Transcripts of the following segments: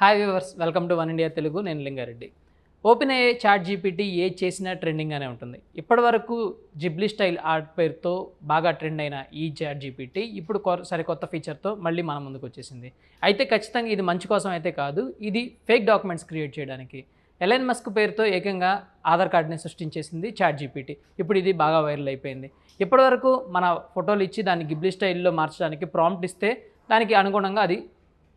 Hi viewers welcome to one India Telugu నేను Lingareddy. Open అయ్యే chat GPT ఏ చేసినా ట్రెండింగ్గానే ఉంటుంది. ఇప్పటివరకు జిబ్లీ స్టైల్ ఆర్ట్ పేరుతో బాగా ట్రెండ్ అయిన ఈ చాట్ జీపీటీ ఇప్పుడు సరికొత్త ఫీచర్తో మళ్ళీ మన ముందుకు వచ్చేసింది. అయితే ఖచ్చితంగా ఇది మంచి కోసం అయితే కాదు ఇది ఫేక్ డాక్యుమెంట్స్ క్రియేట్ చేయడానికి. ఎలెన్ మస్క్ పేరుతో ఏకంగా ఆధార్ కార్డుని సృష్టించేసింది చాట్ జీపీటీ. ఇప్పుడు ఇది బాగా వైరల్ అయిపోయింది. ఇప్పటివరకు మన ఫోటోలు ఇచ్చి దాన్ని గిబ్లీ స్టైల్లో మార్చడానికి ప్రాంప్ట్ ఇస్తే దానికి అనుగుణంగా అది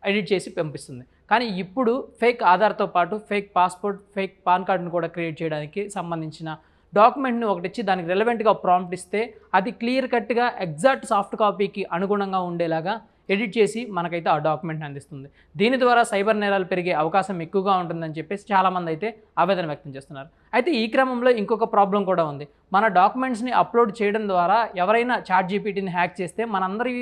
ఎడిట్ చేసి పంపిస్తుంది. కానీ ఇప్పుడు ఫేక్ ఆధార్తో పాటు ఫేక్ పాస్పోర్ట్ ఫేక్ పాన్ కార్డును కూడా క్రియేట్ చేయడానికి సంబంధించిన డాక్యుమెంట్ని ఒకటి ఇచ్చి దానికి రెలవెంట్గా ప్రాంప్ట్ ఇస్తే అది క్లియర్ కట్గా ఎగ్జాక్ట్ సాఫ్ట్ కాపీకి అనుగుణంగా ఉండేలాగా ఎడిట్ చేసి మనకైతే ఆ డాక్యుమెంట్ని అందిస్తుంది. దీని ద్వారా సైబర్ నేరాలు పెరిగే అవకాశం ఎక్కువగా ఉంటుందని చెప్పేసి చాలామంది అయితే ఆవేదన వ్యక్తం చేస్తున్నారు. అయితే ఈ క్రమంలో ఇంకొక ప్రాబ్లం కూడా ఉంది. మన డాక్యుమెంట్స్ని అప్లోడ్ చేయడం ద్వారా ఎవరైనా చాట్ జీపీటీని హ్యాక్ చేస్తే మనందరి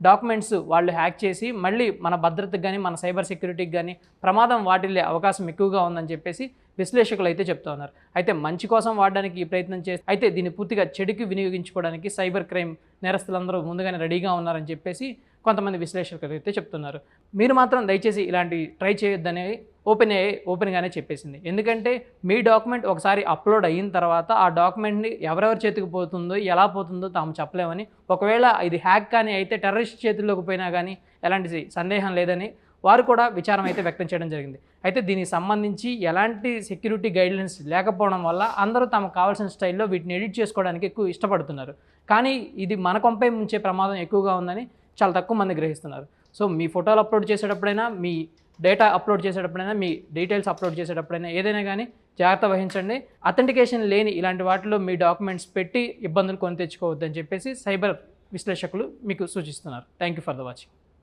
డాక్యుమెంట్స్ వాళ్ళు హ్యాక్ చేసి మళ్ళీ మన భద్రతకు కానీ మన సైబర్ సెక్యూరిటీకి కానీ ప్రమాదం వాటిల్లే అవకాశం ఎక్కువగా ఉందని చెప్పేసి విశ్లేషకులు అయితే చెప్తున్నారు అయితే మంచి కోసం వాడడానికి ఈ ప్రయత్నం చేసి అయితే దీన్ని పూర్తిగా చెడుకి వినియోగించుకోవడానికి సైబర్ క్రైమ్ నేరస్తులందరూ ముందుగానే రెడీగా ఉన్నారని చెప్పేసి కొంతమంది విశ్లేషకులు అయితే చెప్తున్నారు. మీరు మాత్రం దయచేసి ఇలాంటి ట్రై చేయొద్దని ఓపెన్ అయ్యి ఓపెన్గానే చెప్పేసింది. ఎందుకంటే మీ డాక్యుమెంట్ ఒకసారి అప్లోడ్ అయిన తర్వాత ఆ డాక్యుమెంట్ని ఎవరెవరి చేతికి పోతుందో ఎలా పోతుందో తాము చెప్పలేమని ఒకవేళ ఇది హ్యాక్ కానీ అయితే టెర్రరిస్ట్ చేతుల్లోకి పోయినా కానీ ఎలాంటి సందేహం లేదని వారు కూడా విచారం అయితే వ్యక్తం చేయడం జరిగింది. అయితే దీనికి సంబంధించి ఎలాంటి సెక్యూరిటీ గైడ్లైన్స్ లేకపోవడం వల్ల అందరూ తమకు కావాల్సిన స్టైల్లో వీటిని ఎడిట్ చేసుకోవడానికి ఎక్కువ ఇష్టపడుతున్నారు. కానీ ఇది మన కొంపై ముంచే ప్రమాదం ఎక్కువగా ఉందని చాలా తక్కువ మంది గ్రహిస్తున్నారు. సో మీ ఫోటోలు అప్లోడ్ చేసేటప్పుడైనా మీ డేటా అప్లోడ్ చేసేటప్పుడైనా మీ డీటెయిల్స్ అప్లోడ్ చేసేటప్పుడైనా ఏదైనా కానీ జాగ్రత్త వహించండి. అథెంటికేషన్ లేని ఇలాంటి వాటిలో మీ డాక్యుమెంట్స్ పెట్టి ఇబ్బందులు కొని తెచ్చుకోవద్దని చెప్పేసి సైబర్ విశ్లేషకులు మీకు సూచిస్తున్నారు. Thank you for the watching